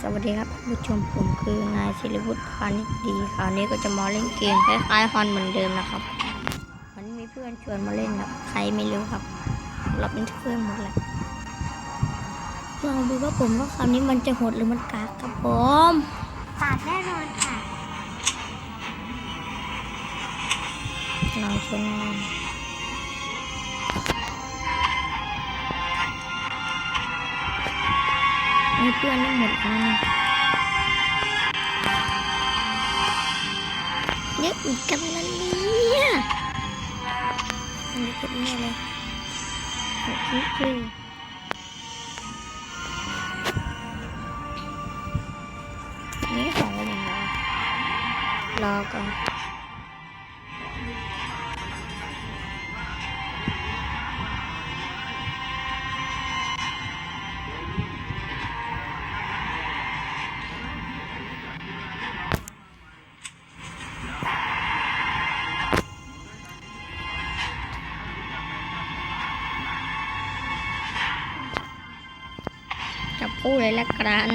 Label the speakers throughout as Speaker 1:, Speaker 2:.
Speaker 1: สวัสดีครับผู้ชมผมคือนายศิริวุฒิพานิชดีคราวนี้ก็จะมาเล่นเกมคล้ายๆฮอนเหมือนเดิมนะครับวันนี้มีเพื่อนชวนมาเล่นครับใครไม่รู้ครับเราเป็นเพื่อนหมดเลยลองดูว่าผมว่าคราวนี้มันจะโหดหรือมันกากครับผม
Speaker 2: ปาดแน่นอนค่ะ
Speaker 1: ลองชม มีเพื่อนทั้หมดแล้วนะเยอะอีกกันนะเนี่ยอันนี้เป็นเนี่เลยโอเคคือนี่ของอะไรนะรอก่อน จะพูดเลยละกัน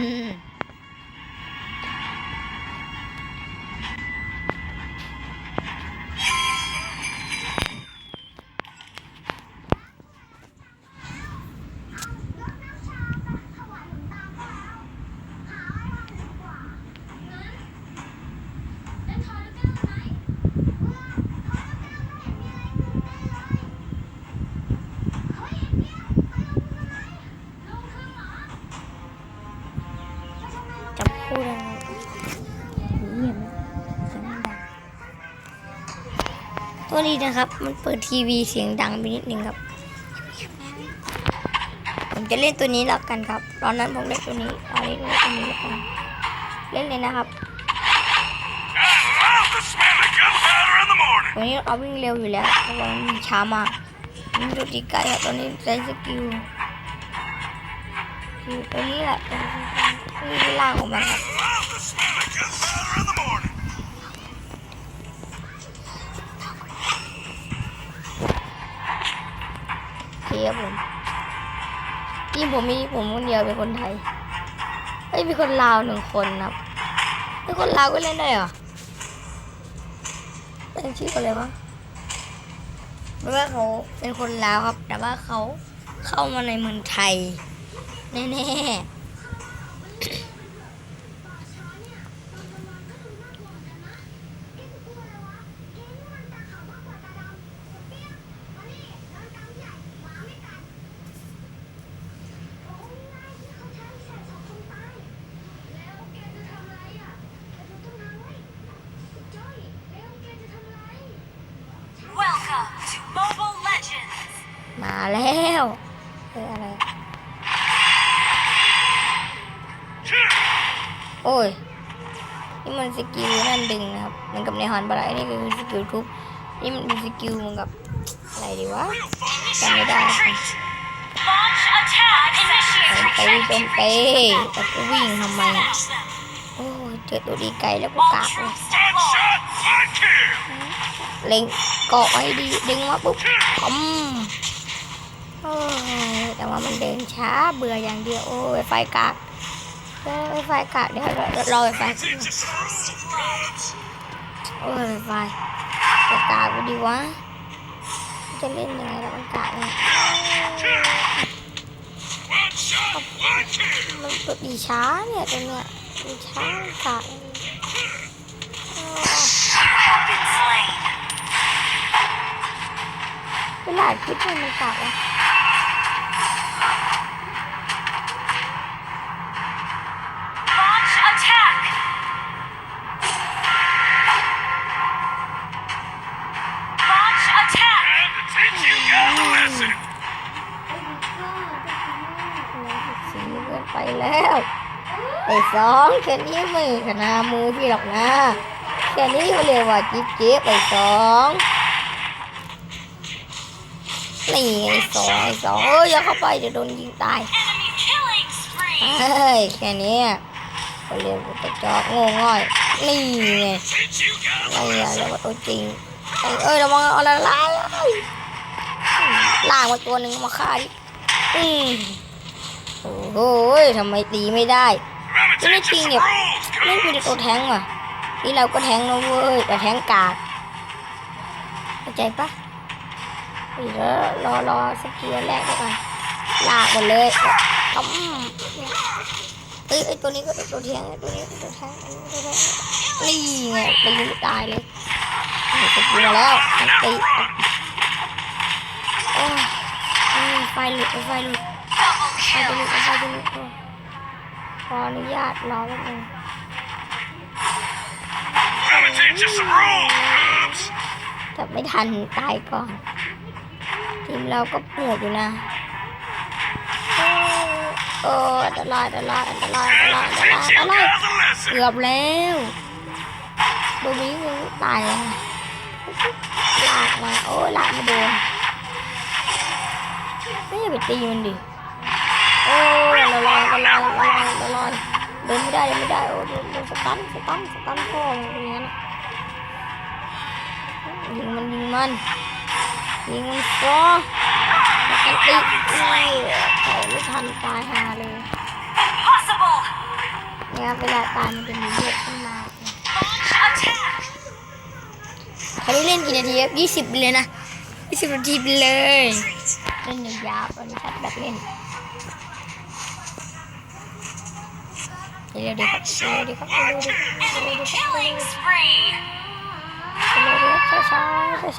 Speaker 1: ตัวนี้นะครับ มันเปิดทีวีเสียงดังไปนิดนึงครับ ผมจะเล่นตัวนี้แล้วกันครับ ตอนนั้นผมเล่นตัวนี้ตอนนี้เล่นตัวนี้แล้วกันเล่นเลยนะครับ
Speaker 3: And loud the smell of gunpowder in the morning.
Speaker 1: ตัวนี้เราวิ่งเร็วอยู่แล้วเพราะว่ามันช้ามากมันดูดีไกลครับตอนนี้ใช้สกิลคือตัวนี้แหละตัวนี้ล่างของมันครับ ครับผมทีมผมมีผมคนเดียวเป็นคนไทยเฮ้ยมีคนลาวหนึ่งคนครับไอ้คนลาวก็เล่นได้เหรอเป็นชื่ออะไรวะเพราะว่าเขาเป็นคนลาวครับ แต่ว่าเขาเข้ามาในเมืองไทยแน่ๆ มาแล้วเฮ้ยอะไร โอ้ย นี่มันสกิลนั่นดึงนะครับ เหมือนกับในฮอนบาร์ไอ้นี่คือสกิลทุบ นี่มันเป็นสกิลเหมือนกับอะไรดีวะจำไม่ได้ครับ
Speaker 2: Launch attack
Speaker 1: โจม
Speaker 2: initiated
Speaker 1: ตีโจมตีแต่ก็วิ่งทำไม โอ้ยเจอตัวดีไกลแล้วก็กากเลยเล็งเกาะไว้ดีดึงมาปุ๊บอม โอ้ยแต่ว่ามันเดินช้าเบื่ออย่างเดียว โอ้ยไฟกากเอ้ยไฟกากเดี๋ยวเราเราไฟ
Speaker 3: It's just runs.
Speaker 1: โอ้ยไฟจะกากไปดีวะจะเล่นยังไงแล้วมันกากเนี่ย
Speaker 3: One shot, one kill.
Speaker 1: มันตัวดีช้าเนี่ยตัวเนี้ยดีช้ากาก
Speaker 2: been slain.
Speaker 1: เวลาคิดว่ามันกากอะ อ้สองแค่นี้ไม่ขนามือพี่หรอกนะแค่นี้เขาเรียกว่าจิ๊บจิ๊บไอ้สองนี่ไอ้สองไอ้สองเอ้ยอย่าเข้าไปเดี๋ยวโดนยิงตายเฮ้ยแค่นี้เขาเรียกว่ากระจอกโง่ง่อยนี่ไง
Speaker 3: Teach you guys
Speaker 1: อะไรอะ
Speaker 3: lesson.
Speaker 1: เรียกว่าตัวจริงเอ้ยระวังเอาละลายล่างมาตัวหนึ่งมาฆ่าดิอืมโอ้โหทำไมตีไม่ได้ จะไม่จริงเนี่ย
Speaker 3: some rules,
Speaker 1: ไม่มี
Speaker 3: cuz.
Speaker 1: ตัวแทงว่ะ นี่เราก็แทงนะเว้ยแต่แทงกากเข้าใจปะเดี๋ยวรอรอสกิลแรกก่อนลากหมดเลยอืมเอ้ยไอตัวนี้ก็ตัวแทงตัวนี้ตัวแทงอันนี้ก็ตัวแทงนี่ไงตีไม่ตายเลยสกิลมาแล้วตีโอ้ยไฟหลุดไฟหลุดไฟหลุดไฟหลุด อ้ยขออนุญาตรอแป๊บนึง
Speaker 3: Remember, teach us some rules, cuz.
Speaker 1: แต่ไม่ทันตายก่อน ทีมเราก็ปวดอยู่นะเออเอออันตรายอันตรายอันตรายอันตรายอันตราย
Speaker 3: Teach
Speaker 1: อัน
Speaker 3: you
Speaker 1: ตราย
Speaker 3: guys a lesson.
Speaker 1: เกือบแล้วโดนนี้ยังตายเลยนะลากมา โอ้ยลากมาโดนไม่อย่าไปตีมันดิโอ้ยละลายละลายละลายละลายเดินไม่ได้เดินไม่ได้โอ้ยโดนโดนสตันสตันสตันพ่อมันเป็นอย่างนั้นะยิงมันยิงมันยิงมันฟอมันตีโอ้ยแต่ไม่ทันตายหาเลยเนี่ยเวลาตายมันจะมีเลือดขึ้นมา
Speaker 2: Launch attack.
Speaker 1: คราวนี้เล่นกี่นาทีครับยี่สิบเลยนะยี่สิบนาทีไปเลย เล่นยาวๆตอนนี้ครับแบบเล่น เร็วดีครับเร็วดีครับเร็วดีครับเร็วๆ
Speaker 2: Enemy
Speaker 1: ดีครับเร็วๆ
Speaker 2: killing
Speaker 1: ดี
Speaker 2: spree.
Speaker 1: ครับช้า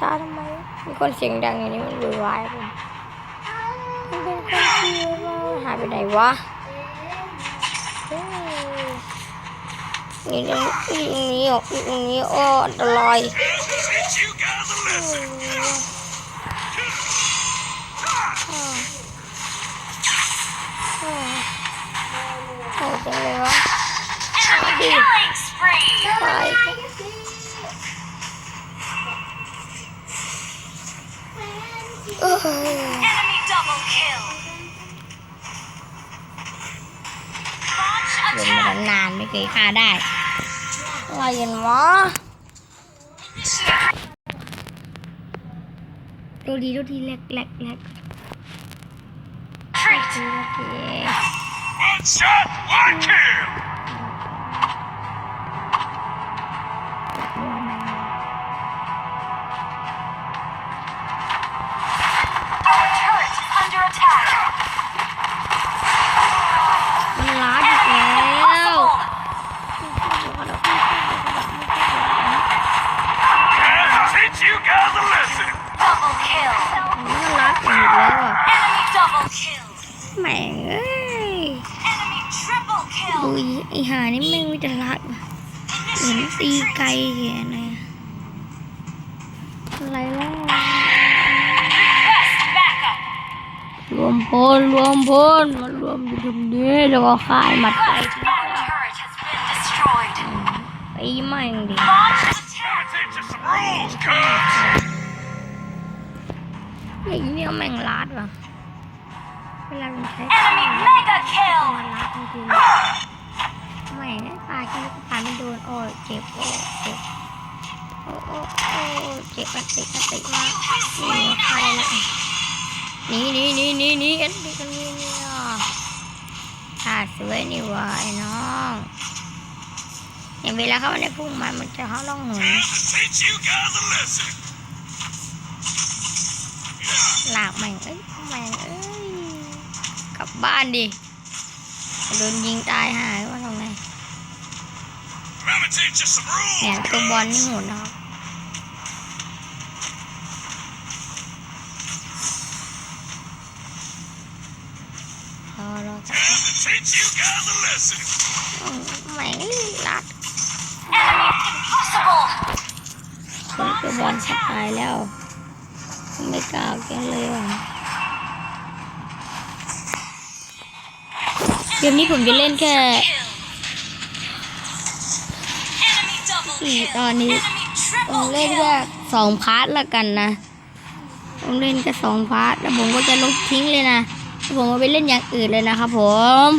Speaker 1: ช้าทำไมมีคนเสียงดังอย่างนี้มันวุ่นวายผมมันเป็นคนที่หายไปไหนวะเฮ้ยนี่ตรงนี้ออกตรงนี้อ้ออันตราย ตรงเลยวะตดิตองมันนานไม่เคยฆ่าได้อะไรกันวะตัวดีดูดีแรกแรกแรกโอเค
Speaker 3: shot, one kill.
Speaker 1: ไอหานี่ไม่วิจารณ์เหมือนตีไกลแกนะอะไรล่ะรวมพลรวมพลมารวมอยู่ตรงนี้แล้วก็คายมัดไปไอ้แม่งดิ
Speaker 3: ไอ้
Speaker 1: เนี่ยแม่งลาดว่ะเวลามันใช้ร ๆแม่งปลาแค่ปลาไม่โดนโอ้เจ็บโอ้เจ็บโอ้โอ้โอ้เจ็บอันติอันติมากนี่เข้าได้แล้วหนี่นี่นี่นี่นี่อันติกันนี่เนี่ยขาดสวยนี่วะไอ้น้องอย่างเวลาเขามาในพุ่งมันมันจะเข้าล่องหนุนหลากแม่งเอ้ยแม่งเอ้ยกลับบ้านดิโดนยิงตายหายว่าตรงไหน เนี่ย
Speaker 3: rules,
Speaker 1: ตัวบอล
Speaker 3: cuz.
Speaker 1: นี่โหดนะครับรอรอสัก
Speaker 3: Time to teach you guys a lesson.
Speaker 1: อืมแม่งลัด
Speaker 2: Enemy impossible.
Speaker 1: ตัวบอลชักตายแล้ว ไม่กล้าเอาแกเลยว่ะเกมนี้ผมจะเล่นแค่ สี่ตอนนี้ผมเล่นแค่สองพาร์ทละกันนะผมเล่นแค่สองพาร์ทแล้วผมก็จะลบทิ้งเลยนะผมก็ไปเล่นอย่างอื่นเลยนะครับผม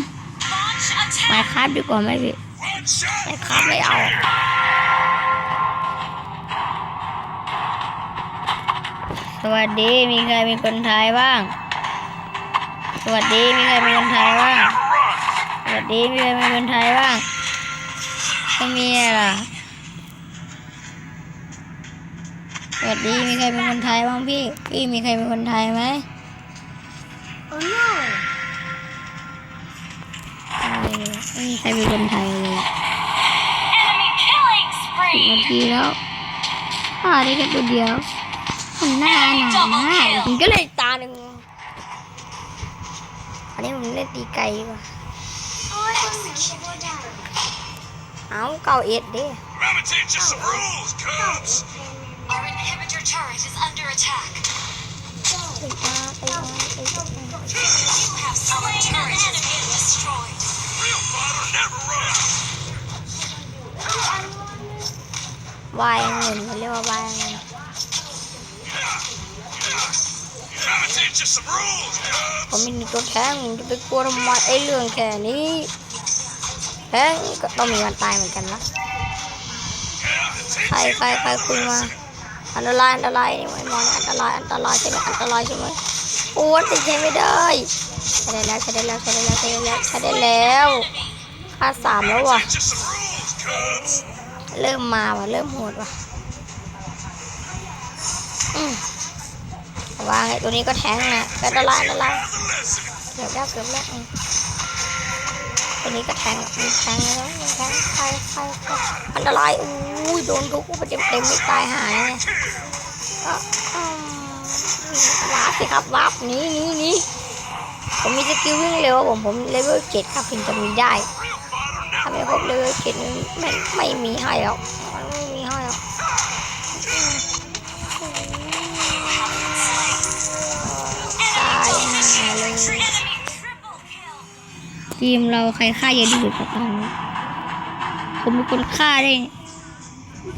Speaker 1: ไม
Speaker 2: attack.
Speaker 1: ครับดีกว่าไหมพี่ไมครับไม่เอาสวัสดีมีใครมีคนไทยบ้าง สวัสดีมีใครมีคนไทยบ้าง
Speaker 3: Never run.
Speaker 1: วัสดีมีใครเป็นคนไทยบ้างไม่มีอะล่ะ วัสดีมีใครเป็นคนไทยบ้างพี่ พี่มีใครเป็นคนไทยไหม
Speaker 4: Oh no!
Speaker 1: ไม่มีใครเป็นคนไทยเลยสิบนาทีแล้วฆ่าได้แค่ตัวเดียวมันหน้าหนามากผมก็เลยตาหนึ่งอันนี้ผมเล่นตีไก่ว่ะเอาเก่าเอ็ดเด้
Speaker 3: I'm gonna teach you some rules, cubs.
Speaker 2: Our inhibitor turret is under attack. You have slain an enemy and destroyed.
Speaker 3: Real fighter never runs.
Speaker 1: วายเงินเขาเรียกว่าวายเงิน
Speaker 3: I'm gonna teach you some rules,
Speaker 1: ผม
Speaker 3: cubs.
Speaker 1: ไม่มีตัวแทงผมจะไปกลัวทำไมไอ้เรื่องแค่นี้แทงก็ต้องมีวันตายเหมือนกันนะใครใครใครคุยมา อันตรายอันตรายนี่มอนอันตรายอันตรายใช่ไหมอันตรายใช่ไหมโอ้ติดใช้ไม่ได้ใช้ได้แล้วใช้ได้แล้วใช้ได้แล้วใช้ได้แล้วใช้ได้แล้วค่าสามแล้วว่ะเริ่มมาว่ะเริ่มโหดว่ะวางไอ้ตัวนี้ก็แทงนะอันตรายอันตราย
Speaker 3: Have a lesson.
Speaker 1: เกือบแล้วเกือบแล้วตัวนี้ก็แทงแทงแล้วแทงใครใครอันตรายอุ้ อุ้ยโดนทุกไปเต็มเต็มๆไม่ตายหายไงก็อืมวาสิครับวาร์ปหนี้นี้นี้ผมมีสกิลวิ่งเร็วผมผมเลเวลเจ็ดครับถึงจะมีได้ถ้าไม่ครบเลเวลเจ็ดไม่ไม่มีให้หรอกมันไม่มีให้หรอกตายหาเลยทีมเราใครฆ่าเยอะที่สุดครับตอนนี้ผมเป็นคนฆ่าได้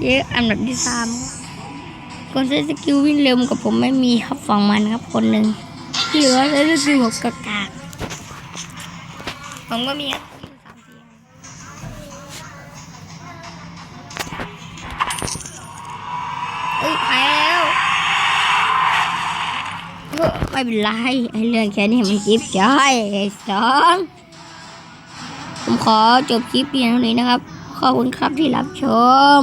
Speaker 1: เยอะอันดับที่สามคนใช้สกิลวิ่งเร็วกับผมไม่มีครับฝั่งมันครับคนหนึ่งที่เหลือใช้สกิลแบบกากากผมก็มีครับเอ้ยไปแล้วไม่เป็นไรไอ้เรื่องแค่นี้มันจิ๊บจ้อยสองผมขอจบคลิปเพียงเท่านี้นะครับ ขอบคุณครับที่รับชม